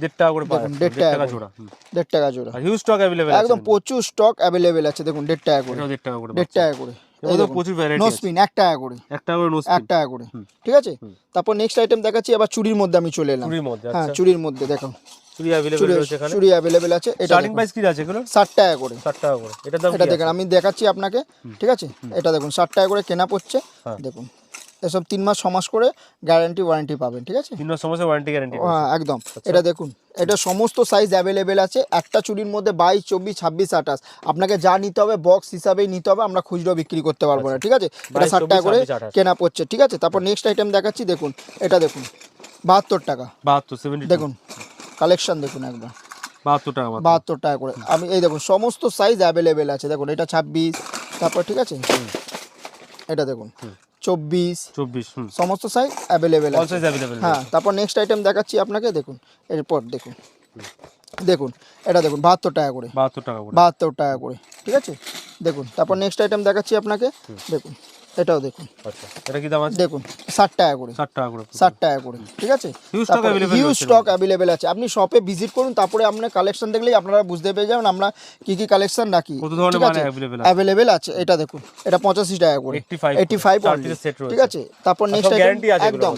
দেড় টাকা করে দেখুন, দেড় দেড় টাকা টাকা জোড়া দেড় টাকা জোড়া। হিউজ স্টক অ্যাভেলেবেল একদম প্রচুর স্টক অ্যাভেলেবেল আছে দেখুন দেড় টাকা করে। দেড় টাকা করে দেড় টাকা করে। প্রচুর ভ্যারাইটি নো স্পিন এক টাকা করে। এক টাকা করে নো এক টাকা করে ঠিক আছে? তারপর নেক্সট আইটেম দেখাচ্ছি আবার চুরির মধ্যে আমি চলে এলাম। চুরির মধ্যে হ্যাঁ আচ্ছা। চুরির মধ্যে দেখো চুরি চুরি এখানে। চুরি অ্যাভেলেবেল আছে এটা স্টার্টিং প্রাইস কি আছে এগুলো? ষাট টাকা করে। ষাট টাকা করে। এটার দাম এটা দেখেন আমি দেখাচ্ছি আপনাকে ঠিক আছে? এটা দেখুন ষাট টাকা করে কেনা পড়ছে হ্যাঁ। দেখুন। এসব তিন মাস ছ মাস করে গ্যারান্টি ওয়ারেন্টি পাবেন ঠিক আছে? তিন মাস সমস্যা ওয়ারেন্টি গ্যারান্টি হ্যাঁ একদম। আচ্ছা। এটা দেখুন এটা সমস্ত সাইজ অ্যাভেলেবেল আছে। একটা চুরির মধ্যে বাইশ চব্বিশ ছাব্বিশ আঠাশ। আপনাকে যা নিতে হবে বক্স হিসাবেই নিতে হবে আমরা খুচরো বিক্রি করতে পারব না ঠিক আছে? এটা ষাট টাকা করে কেনা পড়ছে ঠিক আছে? তারপর নেক্সট আইটেম দেখাচ্ছি দেখুন এটা দেখুন বাহাত্তর টাকা। বাহাত্তর সেভেন্টি দেখুন কালেকশন দেখুন একবার। বাহাত্তর টাকা বাহাত্তর টাকা করে। আমি এই দেখুন সমস্ত সাইজ অ্যাভেলেবেল আছে। দেখুন এটা ছাব্বিশ তারপর ঠিক আছে? এটা দেখুন চব্বিশ। চব্বিশ সমস্ত সাইজ অ্যাভেলেবেল হ্যাঁ তারপর নেক্সট আইটেম দেখাচ্ছি আপনাকে দেখুন। এরপর দেখুন। দেখুন এটা দেখুন বাহাত্তর টাকা করে। বাহাত্তর টাকা করে। বাহাত্তর টাকা করে ঠিক আছে? দেখুন তারপর নেক্সট আইটেম দেখাচ্ছি আপনাকে দেখুন। এটাও দেখুন। আচ্ছা এটা কি দাম আছে? দেখুন ষাট টাকা করে। ষাট টাকা করে ষাট টাকা করে ঠিক আছে? হিউজ স্টক অ্যাভেলেবেল আছে আপনি শপে ভিজিট করুন তারপরে আপনার কালেকশন দেখলেই আপনারা বুঝতে পেরে যাবেন আমরা কি কি কালেকশন রাখি কত ধরনের ঠিক আছে? অ্যাভেলেবেল আছে? এটা দেখুন এটা পঁচাশি টাকা করে। 85 এইটি ফাইভ। ঠিক আছে? তারপর নেক্সট একদম।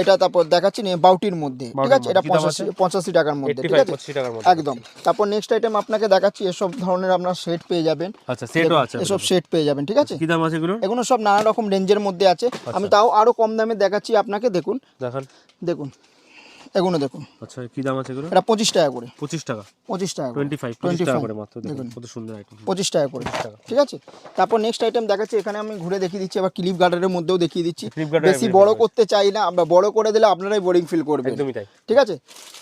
এটা তারপর দেখাচ্ছি নিয়ে বাউটির মধ্যে ঠিক আছে? এটা পঁচাশি পঁচাশি টাকার মধ্যে ঠিক আছে? পঁচিশ টাকার মধ্যে। একদম। তারপর নেক্সট আইটেম আপনাকে দেখাচ্ছি এসব ধরনের আপনার সেট পেয়ে যাবেন। আচ্ছা সেটও আছে এসব সেট পেয়ে যাবেন ঠিক আছে? কি দাম আছে এগুলো এগুলো সব নানা রকম রেঞ্জের মধ্যে আছে। আচ্ছা। আমি তাও আরও কম দামে দেখাচ্ছি আপনাকে দেখুন। দেখান। দেখুন। এগুলো দেখুন। আচ্ছা কি দাম আছে এগুলো? এটা পঁচিশ টাকা করে। পঁচিশ টাকা। পঁচিশ টাকা করে। টোয়েন্টি ফাইভ পঁচিশ 25 টাকা করে মাত্র দেখুন। কত সুন্দর আইটেম পঁচিশ টাকা করে। ঠিক আছে? তারপর নেক্সট আইটেম দেখাচ্ছি এখানে আমি ঘুরে দেখিয়ে দিচ্ছি আবার ক্লিপ গার্ডারের মধ্যেও দেখিয়ে দিচ্ছি। বেশি বড় করতে চাই না আমরা বড় করে দিলে আপনারাই বোরিং ফিল করবেন। একদমই তাই। ঠিক আছে?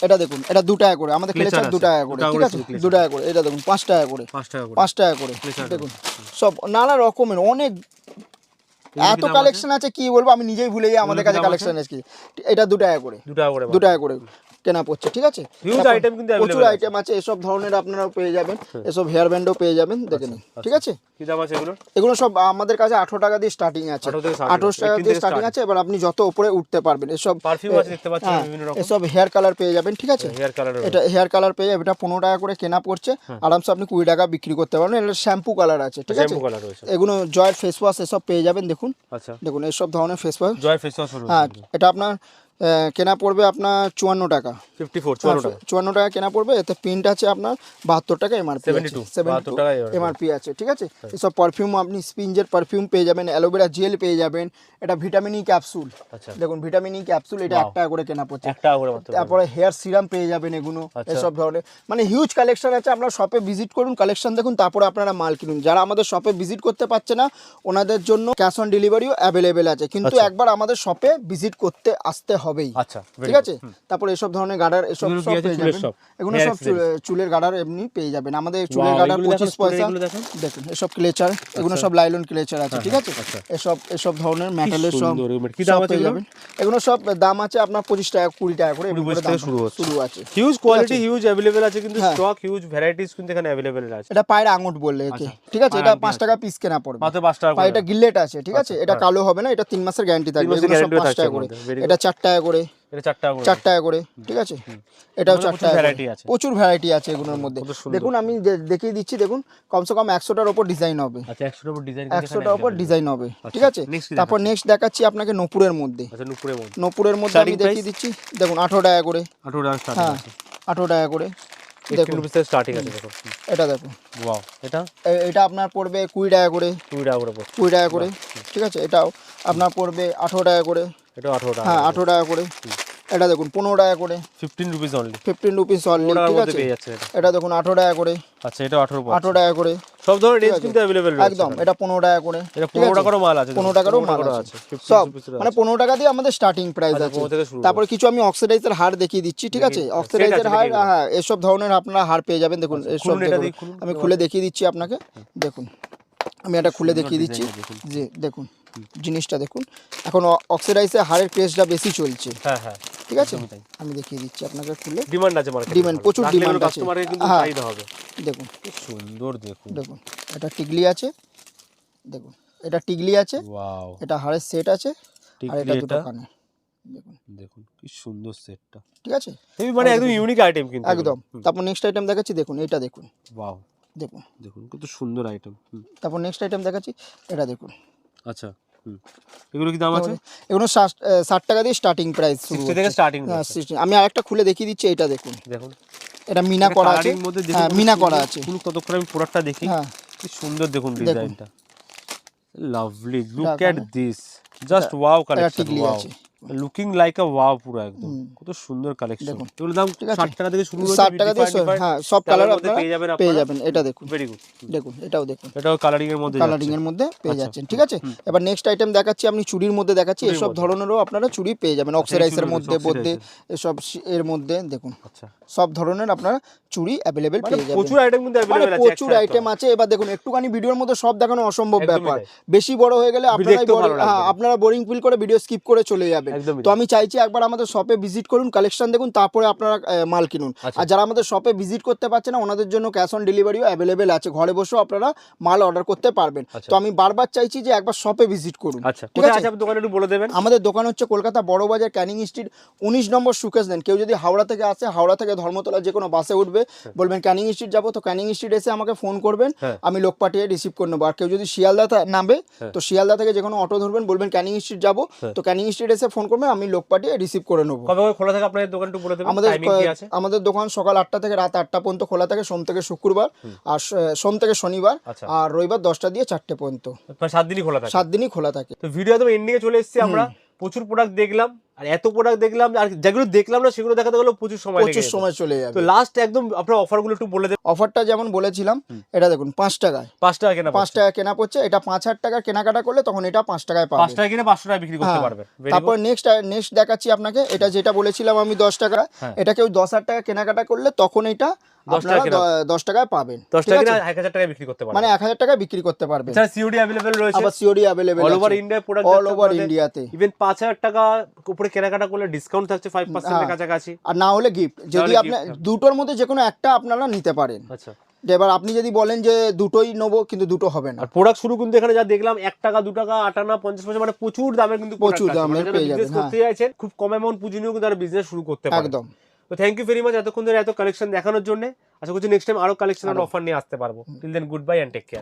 এটা দেখুন এটা দু টাকা করে। আমাদের ক্লেচার দু আছে। টাকা করে। ঠিক আছে? শুধু দু টাকা করে। এটা দেখুন পাঁচ টাকা করে। পাঁচ টাকা করে। পাঁচ টাকা করে। দেখুন সব নানা রকমের অনেক এত কালেকশন আছে? কি বলব? আমি নিজেই ভুলে যাই আমাদের কাছে কালেকশন আছে? এটা দু টাকা করে। দু টাকা করে দু টাকা করে। কেনা পড়ছে ঠিক আছে? তারপর item কিন্তু প্রচুর আইটেম আছে এসব ধরনের আপনারা পেয়ে যাবেন এসব হেয়ার ব্যান্ডও পেয়ে যাবেন দেখে নিন ঠিক আছে? কি দাম আছে এগুলো এগুলো সব আমাদের কাছে আঠারো টাকা দিয়ে স্টার্টিং আছে। 18 থেকে starting আঠারো আছে, টাকা দিয়ে স্টার্টিং আছে এবার আপনি যত উপরে উঠতে পারবেন এসব পারফিউম আছে দেখতে পাচ্ছি হ্যাঁ, বিভিন্ন রকম। এসব হেয়ার কালার পেয়ে যাবেন ঠিক আছে? হেয়ার কালার এটা হেয়ার কালার পেয়ে যাবেন এটা পনেরো টাকা করে কেনা পড়ছে আরামসে আপনি কুড়ি টাকা বিক্রি করতে পারবেন এটা শ্যাম্পু কালার আছে ঠিক আছে? শ্যাম্পু কালার রয়েছে। এগুলো জয়ের ফেস ওয়াশ এসব পেয়ে যাবেন দেখুন। আচ্ছা। দেখুন এসব ধরনের face wash Joy face wash হ্যাঁ এটা আপনার কেনা পড়বে আপনার চুয়ান্ন টাকা। ফিফটি ফোর চুয়ান্ন টাকা। চুয়ান্ন টাকা কেনা পড়বে এতে প্রিন্ট আছে আপনার বাহাত্তর টাকা এমআরপি 72, 72 টাকা এমআরপি আছে ঠিক আছে? এসব পারফিউম আপনি স্পিঞ্জের পারফিউম পেয়ে যাবেন অ্যালোভেরা জেল পেয়ে যাবেন এটা ভিটামিন ই ক্যাপসুল দেখুন ভিটামিন ই ক্যাপসুল এটা এক টাকা করে কেনা পড়ছে। তারপরে হেয়ার সিরাম পেয়ে যাবেন এগুলো আচ্ছা। এসব ধরনের। মানে হিউজ কালেকশন আছে আপনার শপে ভিজিট করুন কালেকশন দেখুন তারপরে আপনারা মাল কিনুন। যারা আমাদের শপে ভিজিট করতে পারছে না ওনাদের জন্য ক্যাশ অন ডেলিভারিও অ্যাভেলেবেল আছে। কিন্তু আচ্ছা। একবার আমাদের শপে ভিজিট করতে আসতে হবেই। আচ্ছা ঠিক আছে? তারপরে এসব ধরনের গার্ডার এসব সব পেয়ে যাবেন। এগুলো সব চুলের গার্ডার এমনি পেয়ে যাবেন। আমাদের চুলের গার্ডার পঁচিশ পয়সা। দেখুন এসব ক্লেচার এগুলো সব লাইলন ক্লেচার আছে ঠিক আছে? আচ্ছা। এসব এসব ধরনের মেটালের সব কি দাম আছে পেয়ে? যাবেন। এগুলো সব দাম আছে আপনার পঁচিশ টাকা কুড়ি টাকা করে এরকম 20 করে থেকে দাম শুরু। শুরু আছে। হিউজ কোয়ালিটি হিউজ অ্যাভেলেবেল আছে কিন্তু হ্যাঁ। স্টক হিউজ ভ্যারাইটিস কিন্তু এখানে অ্যাভেলেবেল আছে। এটা পায়ের আঙুট বললে একে। ঠিক আছে? এটা পাঁচ টাকা পিস কেনা পড়বে। মাত্র পাঁচ টাকা পায়েটা গিল্লেট আছে ঠিক আছে? এটা কালো হবে না এটা তিন মাসের গ্যারান্টি থাকবে। এগুলো সব পাঁচ টাকা করে. এটা চার টাকা করে। চার টাকা করে। চার টাকা করে ঠিক আছে? এটাও চার টাকা। প্রচুর ভ্যারাইটি আছে এগুলোর মধ্যে। দেখুন আমি দেখিয়ে দিচ্ছি দেখুন কমসে কম একশোটার ওপর ডিজাইন হবে। আচ্ছা একশোটার উপর ডিজাইন ওপর ডিজাইন হবে ঠিক আছে? তারপর নেক্সট দেখাচ্ছি আপনাকে নপুরের মধ্যে। আচ্ছা নুপুরের মধ্যে। আমি দেখিয়ে দিচ্ছি দেখুন আঠেরো টাকা করে। হ্যাঁ আঠেরো টাকা করে। দেখুন। স্টার্টিং আছে দেখো এটা ওয়াও এটা? এটা আপনার পড়বে কুড়ি টাকা করে। কুড়ি টাকা করে কুড়ি টাকা করে ঠিক আছে? এটাও আপনার পড়বে আঠেরো টাকা করে। এটা টাকা হ্যাঁ টাকা করে। এটা দেখুন পনেরো টাকা করে। Rupees only fifteen rupees only ঠিক আছে? পেয়ে যাচ্ছে এটা। এটা দেখুন আঠেরো টাকা করে। আচ্ছা এটা টাকা করে। সব ধরনের রেঞ্জ কিন্তু অ্যাভেলেবেল রয়েছে একদম এটা পনেরো টাকা করে। এটা? টাকারও মাল আছে পনেরো টাকারও মাল আছে। সব মানে পনেরো টাকা দিয়ে আমাদের স্টার্টিং প্রাইস আচ্ছা, আছে। তারপরে কিছু আমি অক্সিডাইজার হার দেখিয়ে দিচ্ছি ঠিক আছে। অক্সিডাইজার হার হ্যাঁ এসব ধরনের আপনারা হার পেয়ে যাবেন। দেখুন এসব। দেখি, খুলুন। আমি খুলে দেখিয়ে দিচ্ছি আপনাকে। দেখুন। আমি এটা খুলে দেখিয়ে দিচ্ছি। দেখুন। যে দেখুন জিনিসটা দেখুন। এখন অক্সিডাইজে হাড়ের ক্রেজটা বেশি চলছে। হ্যাঁ হ্যাঁ। ঠিক আছে? আমি দেখিয়ে দিচ্ছি আপনাকে খুলে। ডিমান্ড আছে মার্কেটে Demand, প্রচুর demand আছে। কাস্টমারের কিন্তু হ্যাঁ। চাহিদা হবে। দেখুন। সুন্দর দেখুন। দেখুন এটা টিগলি আছে। দেখুন এটা টিগলি আছে। ওয়াও এটা হাড়ের সেট আছে। আর এটা দুটো কানে। দেখুন। দেখুন কি সুন্দর সেটটা ঠিক আছে? মানে একদম ইউনিক আইটেম কিন্তু। একদম। তারপর নেক্সট আইটেম দেখাচ্ছি। দেখুন এটা দেখুন। ওয়াও দেখুন। দেখুন কত সুন্দর আইটেম তারপর নেক্সট আইটেম দেখাচ্ছি এটা দেখুন। আচ্ছা এগুলো কি দাম আছে? এগুলো ষাট টাকা দিয়ে স্টার্টিং প্রাইস শুরু থেকে স্টার্টিং হ্যাঁ, আমি আরেকটা খুলে দেখিয়ে দিচ্ছি এটা দেখুন। দেখুন। এটা মিনা করা আছে। হ্যাঁ মিনা করা আছে। ফুল কতক্ষণ আমি প্রোডাক্টটা দেখি। হ্যাঁ। কি সুন্দর দেখুন। ডিজাইনটা lovely look. At this just wow collection wow আছে। লুকিং লাইক আ ওয়াও পুরো একদম। কত সুন্দর কালেকশন দাম 60 টাকা থেকে শুরু হচ্ছে 60 টাকা থেকে হ্যাঁ সব কালার আপনারা পেয়ে যাবেন পেয়ে যাবেন। এটা দেখুন। ভেরি গুড দেখুন এটাও দেখুন। এটাও কালারিং এর মধ্যে কালারিং এর মধ্যে পেয়ে আচ্ছা। যাচ্ছেন ঠিক আছে? এবার নেক্সট আইটেম দেখাচ্ছি আমি চুড়ির মধ্যে দেখাচ্ছি। এসব ধরনেরও আপনারা চুড়ি পেয়ে যাবেন। আচ্ছা, অক্সারাইজের মধ্যে মধ্যে এসব এর মধ্যে দেখুন। আচ্ছা। সব ধরনের আপনারা চুড়ি অ্যাভেলেবেল মানে পেয়ে যাবেন। প্রচুর আইটেম কিন্তু মানে আছে প্রচুর আইটেম আছে। এবার দেখুন একটুখানি ভিডিওর মধ্যে সব দেখানো অসম্ভব ব্যাপার। বেশি বড় হয়ে গেলে হ্যাঁ, আপনারা আপনারা বোরিং ফিল করে ভিডিও স্কিপ করে চলে যাবেন। তো আমি চাইছি একবার আমাদের শপে ভিজিট করুন কালেকশন দেখুন তারপরে আপনারা মাল কিনুন। আচ্ছা। আর যারা আমাদের শপে ভিজিট করতে পারছে না ওনাদের জন্য ক্যাশ অন ডেলিভারিও অ্যাভেলেবেল আছে। ঘরে বসেও আপনারা মাল অর্ডার করতে পারবেন। আচ্ছা। তো আমি বারবার চাইছি যে একবার শপে ভিজিট করুন। আচ্ছা। ঠিক আছে? দোকানে একটু বলে দেবেন? আমাদের দোকান হচ্ছে কলকাতা বড় বাজার ক্যানিং স্ট্রিট উনিশ নম্বর সুকেশ দেন কেউ যদি হাওড়া থেকে আসে হাওড়া থেকে ধর্মতলা যে কোনো বাসে উঠবে বলবেন ক্যানিং স্ট্রিট যাব? তো ক্যানিং স্ট্রিট এসে আমাকে ফোন করবেন। হ্যাঁ। আমি লোক পাঠিয়ে রিসিভ করে নেব। আর কেউ যদি শিয়ালদা নামবে হ্যাঁ। তো শিয়ালদা থেকে যে কোনো অটো ধরবেন বলবেন ক্যানিং স্ট্রিট যাব? হ্যাঁ। তো ক্যানিং স্ট্রিট এসে ফোন করবেন আমি লোক পাঠিয়ে রিসিভ করে নেব। কবে কবে খোলা থাকে আপনাদের দোকান একটু বলে দেবেন? আমাদের আমাদের দোকান সকাল আটটা থেকে রাত আটটা পর্যন্ত খোলা থাকে সোম থেকে শুক্রবার আর সোম থেকে শনিবার আচ্ছা। আর রবিবার দশটা দিয়ে চারটে পর্যন্ত। মানে সাত দিনই খোলা থাকে? সাত দিনই খোলা থাকে। তো ভিডিও একদম এন্ডিংয়ে চলে এসেছি আমরা। প্রচুর প্রোডাক্ট দেখলাম। আর এত প্রোডাক্ট দেখলাম আর যেগুলো দেখলাম না সেগুলো দেখাতে গেলেও প্রচুর সময় প্রচুর সময় চলে যাবে। তো লাস্ট একদম আপনার অফারগুলো একটু বলে দেবেন অফারটা যেমন বলেছিলাম এটা দেখুন পাঁচ টাকায়। পাঁচ টাকা কেনা পাঁচ টাকা কেনা পড়ছে এটা পাঁচ হাজার টাকা কেনাকাটা করলে তখন এটা পাঁচ টাকায় পাঁচ টাকা কিনে পাঁচশো টাকা বিক্রি করতে হ্যাঁ। Very তারপর নেক্সট নেক্সট দেখাচ্ছি আপনাকে এটা যেটা বলেছিলাম আমি দশ টাকা হ্যাঁ। এটা কেউ দশ হাজার টাকা কেনাকাটা করলে তখন এটা দশ টাকায় পাবেন। দশ টাকা এক হাজার টাকা বিক্রি করতে পারবেন মানে এক হাজার টাকায় বিক্রি করতে পারবেন। সিওডি অ্যাভেলেবেল রয়েছে। আবার COD available all over India product all over ইন্ডিয়াতে ইভেন পাঁচ হাজার টাকা উপরে কেনাকাটা করলে ডিসকাউন্ট থাকছে ফাইভ পার্সেন্টের হ্যাঁ। কাছাকাছি। আর না হলে গিফট যদি gift, হ্যাঁ। দুটোর মধ্যে যে কোনো একটা আপনারা নিতে পারেন। আচ্ছা। এবার আপনি যদি বলেন যে দুটোই নেব কিন্তু দুটো হবে না। আর প্রোডাক্ট শুরু কিন্তু এখানে যা দেখলাম এক টাকা দু টাকা আটানা পঞ্চাশ পয়সা মানে প্রচুর দামের কিন্তু প্রচুর। দামের মানে পেয়ে যাবেন, হ্যাঁ। করতে চাইছেন খুব কম অ্যামাউন্ট পুঁজি নিয়েও কিন্তু বিজনেস শুরু করতে পারেন একদম। তো থ্যাংক ইউ ভেরি মাচ এতক্ষণ ধরে এত কালেকশন দেখানোর জন্য। আশা করছি নেক্সট টাইম আরও কালেকশন আর। অফার নিয়ে আসতে পারব। Till then good bye and take care